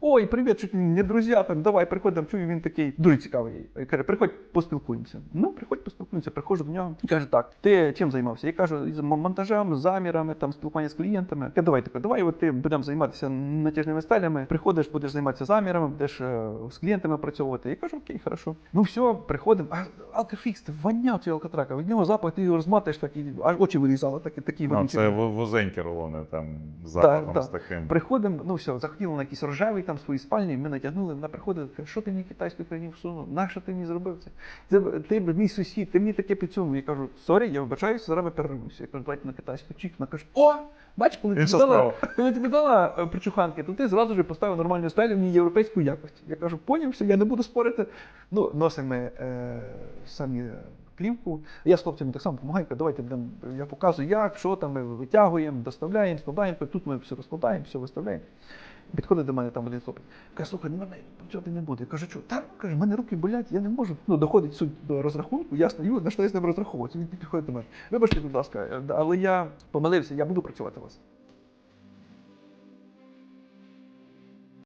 Ой, привіт, чуть не друзі, там, давай, приходимо, чую, він такий дуже цікавий. І Каже, приходь, поспілкуємося. Ну, приходь, поспілкуємося. Приходжу до нього і каже, так, ти чим займався? Я кажу, монтажем, замірами, там, спілкування з клієнтами. Я давай таке, давай, от ти будемо займатися натяжними сталями, приходиш, будеш займатися замірами, будеш е, з клієнтами працювати. Я кажу, окей, хорошо. Ну все, приходимо. Алкофікс, ти воняв цей алкатрака. Від нього запах, ти його розматаєш, так і аж очі вирізало, так і такі Ну, це вузенькі рулони там запахом так. з таким. Приходимо, ну все, захотіли на якийсь рожевий там свої спальні, ми натягнули, вона приходить, каже, що ти мені китайську країну всунув? На що ти мені зробив це? Це ти мій сусід, ти мені таке підсунув. Я кажу, сорі, я вибачаюся, зараз ми перервемося. Я кажу, давайте на китайську чік. Вона каже, о, бач, коли ти дала, коли тобі дала е, причуханки, то ти зразу ж поставив нормальну стелю в ній європейську якості. Я кажу, поняв, що я не буду спорити. Ну, носимо е, самі е, плівку. Я з хлопцями так само допомагаю, давайте я показую, як, що там ми витягуємо, доставляємо, складаємо, тут ми все розкладаємо, все виставляємо. Підходить до мене там один хлопець. Каже, слухай, ну мене працювати не буде. Я кажу, що та каже, в мене руки болять, я не можу. Ну, доходить суть до розрахунку, я стою, на що я з ним розраховуватися. Він підходить до мене. Вибачте, будь ласка, але я помилився, я буду працювати у вас.